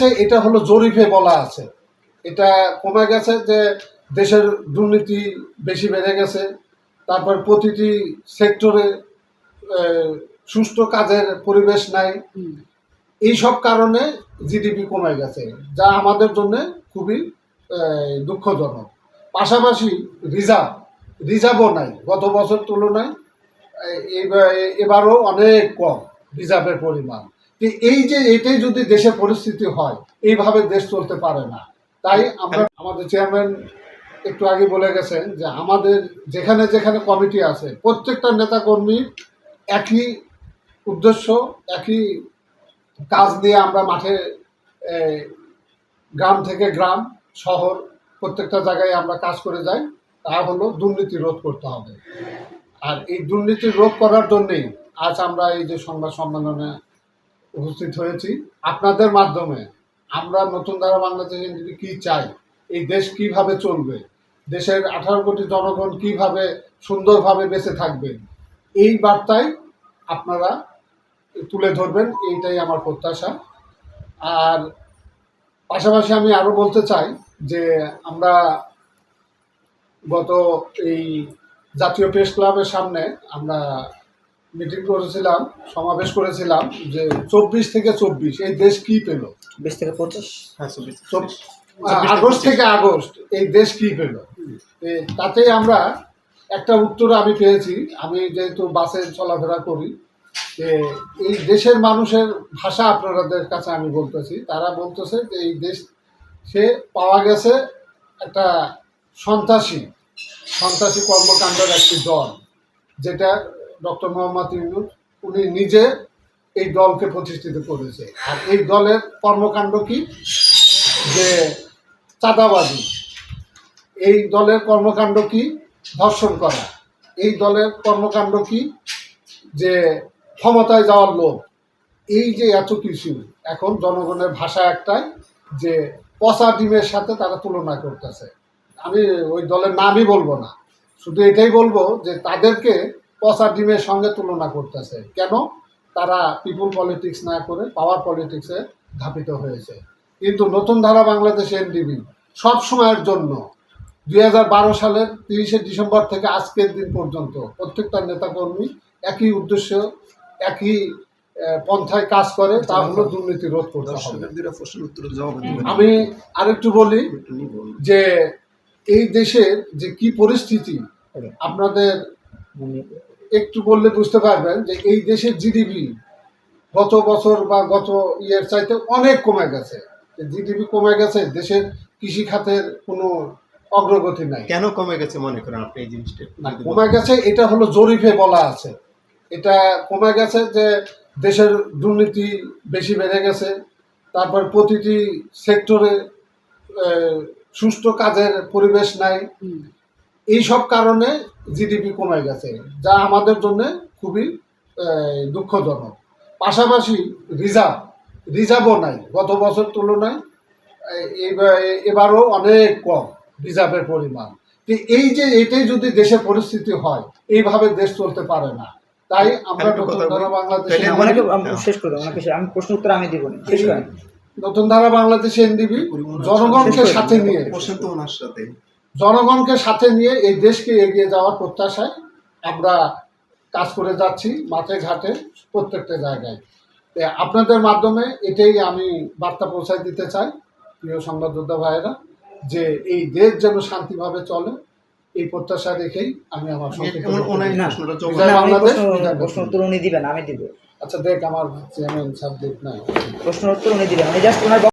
গেছে এটা হলো জরিপে বলা আছে। এটা কমে গেছে যে দেশের দুর্নীতি বেশি বেড়ে গেছে তারপর প্রতিটি সেক্টরে সুষ্ঠু কাজের পরিবেশ নাই। এই সব কারণে জিডিপি কমে গেছে যা আমাদের জন্য খুবই দুঃখজনক। পাশাপাশি রিজার্ভ রিজার্ভও নাই গত বছর তুলনায় এবার- এবারও অনেক কম রিজার্ভের পরিমাণ। এই যে এটাই যদি দেশের পরিস্থিতি হয় এইভাবে দেশ চলতে পারে না। তাই আমরা আমাদের চেয়ারম্যান একটু আগে বলে গেছেন যে আমাদের যেখানে যেখানে কমিটি আছে প্রত্যেকটা নেতাকর্মী একই উদ্দেশ্য একই কাজ নিয়ে আমরা মাঠে গ্রাম থেকে গ্রাম শহর প্রত্যেকটা জায়গায় আমরা কাজ করে যাই তা হলো দুর্নীতি রোধ করতে হবে। আর এই দুর্নীতি রোধ করার জন্যেই আজ আমরা এই যে সংবাদ সম্মেলনে উপস্থিত হয়েছি। আপনাদের মাধ্যমে আমরা নতুন ধারা বাংলাদেশ এনডিপি কী চাই, এই দেশ কীভাবে চলবে, দেশের আঠারো কোটি জনগণ কীভাবে সুন্দরভাবে বেঁচে থাকবে, এই বার্তায় আপনারা তুলে ধরবেন, এইটাই আমার প্রত্যাশা। আর পাশাপাশি আমি আরও বলতে চাই যে আমরা গত এই জাতীয় প্রেস ক্লাবের সামনে আমরা মিটিং করেছিলাম সমাবেশ করেছিলাম যে চব্বিশ থেকে চব্বিশ এই দেশ কি পেল? বিশ থেকে পঁচিশ? হ্যাঁ চব্বিশ আগস্ট থেকে আগস্ট এই দেশ কি পেল? এ, তাতেই আমরা একটা উত্তর আমি পেয়েছি আমি যেহেতু বাসে চলাফেরা করি যে এই দেশের মানুষের ভাষা আপনাদের কাছে আমি বলতেছি তারা বলতেছে যে এই দেশ সে পাওয়া গেছে একটা সন্ত্রাসী সন্ত্রাসী কর্মকাণ্ডের একটি দল যেটা ডক্টর মোহাম্মদ ইউনুস, উনি নিজে এই দলকে প্রতিষ্ঠিত করেছে। আর এই দলের কর্মকাণ্ড কি? যে চাঁদাবাজি। এই দলের কর্মকাণ্ড কি? ধর্ষণ করা। এই দলের কর্মকাণ্ড কি? যে ক্ষমতায় যাওয়ার লোক এই যে এত কিছু, এখন জনগণের ভাষা একটাই যে পচা ডিমের সাথে তারা তুলনা করতেছে। আমি ওই দলের নামই বলব না। শুধু এটাই বলব যে তাদেরকে পচা ডিমের সঙ্গে তুলনা করতেছে। কেন? তারা পিপুল পলিটিক্স না করে পাওয়ার পলিটিক্সে ধাপিত হয়েছে। কিন্তু নতুন ধারা বাংলাদেশ এনডিবি সব সময়ের জন্য দু হাজার বারো সালের তিরিশে ডিসেম্বর থেকে আজকের দিন পর্যন্ত প্রত্যেকটা নেতাকর্মী একই উদ্দেশ্য একই পন্থায় কাজ করে তা হলো দুর্নীতি রোধ করতে হবে। আমি আরেকটু বলি। যে এই দেশের যে কি পরিস্থিতি আপনাদের একটু বললে বুঝতে পারবেন যে এই দেশের জিডিপি গত বছর বা গত ইয়ের চাইতে অনেক কমে গেছে। জিডিপি কমে গেছে দেশের কৃষি খাতের কোনো অগ্রগতি নাই। কেন কমে গেছে মনে করেন আপনি এই জিনিসটা? কমে গেছে এটা হলো জরিপে বলা আছে। এটা কমে গেছে যে দেশের দুর্নীতি বেশি বেড়ে গেছে তারপর প্রতিটি সেক্টরে সুষ্ঠু কাজের পরিবেশ নাই। এই সব কারণে জিডিপি কমে গেছে যা আমাদের জন্য খুবই আহ, দুঃখজনক। পাশাপাশি রিজার্ভ রিজার্ভও নাই গত বছর তুলনায় এবারও অনেক কম রিজার্ভের পরিমাণ। তো এই যে এটাই যদি দেশের পরিস্থিতি হয় এইভাবে দেশ চলতে পারে না। তাই আমরা নতুন ধারা বাংলাদেশ আমি শেষ করে আমি প্রশ্ন উত্তর আমি দিব না শেষ করেন। নতুন ধারা বাংলাদেশ এনডিবি জনগণকে সাথে নিয়ে তো ওনার সাথে। জনগণকে সাথে নিয়ে এই দেশকে এগিয়ে যাওয়ার প্রত্যাশায় আমরা কাজ করে যাচ্ছি মাঠে ঘাটে প্রত্যেকটা জায়গায়। আপনাদের মাধ্যমে এটাই আমি বার্তা পৌঁছায় দিতে চাই প্রিয় সংবাদযোদ্ধা ভাইয়েরা যে এই দেশ যেন শান্তিভাবে চলে এই প্রত্যাশা রেখেই আমি আমার প্রশ্ন- উত্তর উনি দিবেন আমি দিব। আচ্ছা দেখ আমার চেয়ারম্যান সাবজেক্ট নাই প্রশ্ন উত্তর উনি দিবেন আমি জাস্ট ওনার